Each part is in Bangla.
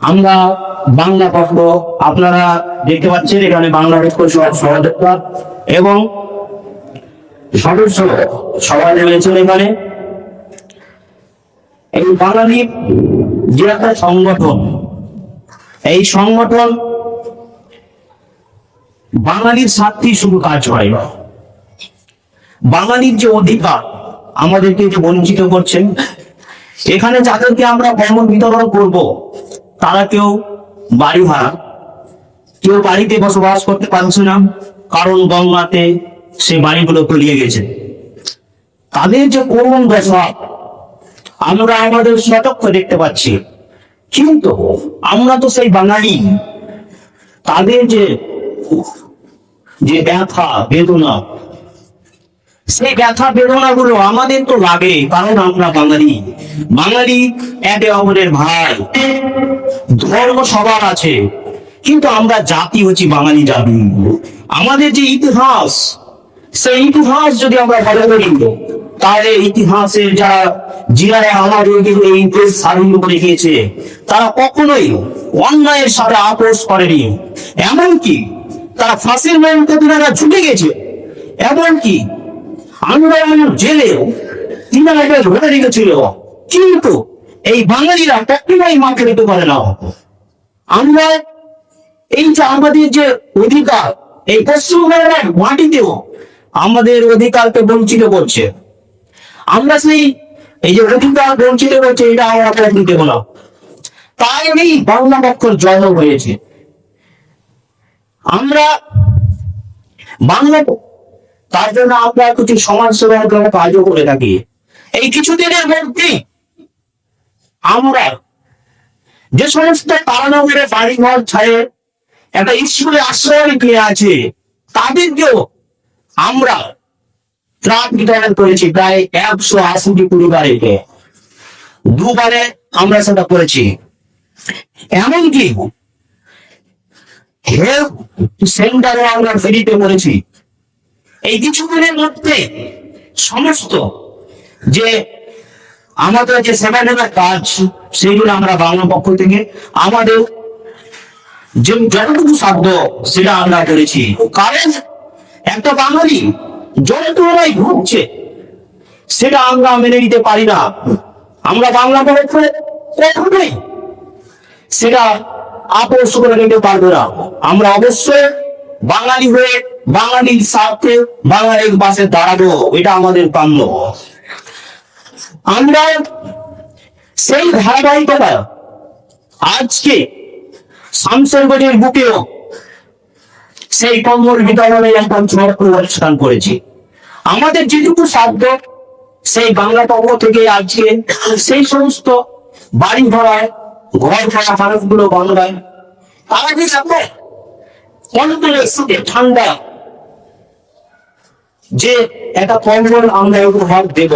আমরা বাংলা পক্ষ আপনারা দেখতে পাচ্ছেন, এখানে বাংলা সহযোগিতা এবং সদস্য সবাই রয়েছেন এখানে। এই বাঙালি যে একটা সংগঠন, এই সংগঠন বাঙালির স্বার্থেই শুধু কাজ করে বাঙালির যে অধিকার আমাদেরকে বঞ্চিত করছেন, এখানে যাদেরকে আমরা ভ্রমণ বিতরণ করব তারা কেউ বাড়ি ভাড়া, কেউ বাড়িতে বসবাস করতে পারছে না, কারণ গঙ্গাতে সে বাড়িগুলো তলিয়ে গেছে। তাদের যে করুণ দশা আমরা আমাদের সতর্ক দেখতে পাচ্ছি। কিন্তু আমরা তো সেই বাঙালি, তাদের যে যে ব্যথা, বেদনা, সেই ব্যথা বেদনা গুলো আমাদের তো লাগে, কারণ আমরা বাঙালি। বাঙালি একে অপরের ভাই। ধর্ম সবার আছে। কিন্তু আমরা জাতি হচ্ছি বাঙালি জাতি। আমাদের যে ইতিহাস, সেই ইতিহাস যদি আমরা ভালো করি, তাহলে ইতিহাসের যারা যিনারা আমাদেরকে এই স্বাধীন করে গিয়েছে তারা কখনোই অন্যায়ের সাথে আপোষ করেনি। এমনকি তারা ফাঁসির মেরুতে তিনারা ছুটে গেছে। এমনকি আমরা জেলে তিনারা ধরে রেখেছিল। কিন্তু এই বাঙালিরা কখনোই মাকে দিতে পারে না। আমরা এই যে আমাদের যে অধিকার, এই পশ্চিমবঙ্গের মাটিতেও আমাদের অধিকারকে বঞ্চিত করছে। আমরা সেই এই যে অধিকার বঞ্চিত করছে, এটা আমরা কোনদিন দেবো না তাই এই বাংলা পক্ষর জন্ম হয়েছে। আমরা বাংলা তার জন্য আমরা কিছু সমাজ সেবার কাজও করে থাকি। এই কিছুদিনের মধ্যেই আমরা যে সমস্ত তারানগরে বাড়ি ঘর ছাড়ে একটা স্কুলে আশ্রয় নিয়ে আছে, তাদেরকেও আমরা ত্রাণ বিতরণ করেছি প্রায় একশো আশিটি পরিবারকে। দুবারে আমরা সেটা করেছি। এমনকি হেলথ সেন্টারে আমরা ফ্রিতে করেছি। এই কিছুদিনের মধ্যে সমস্ত যে আমাদের যে সেভেন কাজ সেইগুলো আমরা বাংলা পক্ষ থেকে আমাদের যে যতটুকু সাধ্য সেটা আমরা করেছি। কারণ একটা বাঙালি যন্ত্রণায় ঘুরছে, সেটা আমরা মেনে নিতে পারি না। আমরা বাংলা পক্ষে কখনোই সেটা আপোষ করে নিতে পারব না। আমরা অবশ্যই বাঙালি হয়ে বাঙালির স্বার্থে বাঙালির পাশে দাঁড়াবো, এটা আমাদের কাম্য আমরা সেই ধারাবাহিকতা আজকে শামসেরগঞ্জের বুকেও সেই কম্বল বিতরণের একটা ছোট্ট অনুষ্ঠান করেছি। আমাদের যেটুকু সাধ্য, সেই বাংলা পক্ষ থেকে আজকে সেই সমস্ত বাড়ি ভরায় ঘর ভরা মানুষগুলো বাংলায় তারা কি শীতে ঠান্ডা যে একটা কম্বল আমরা উপহার দেব।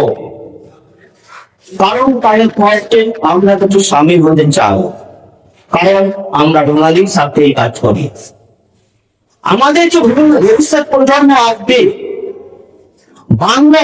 কারণ তাদের কষ্টে আমরা কিছু স্বামী হতে চাও কারণ আমরা বাঙালির সাথে কাজ করি। আমাদের যে ভবিষ্যৎ প্রজন্ম আসবে বাংলা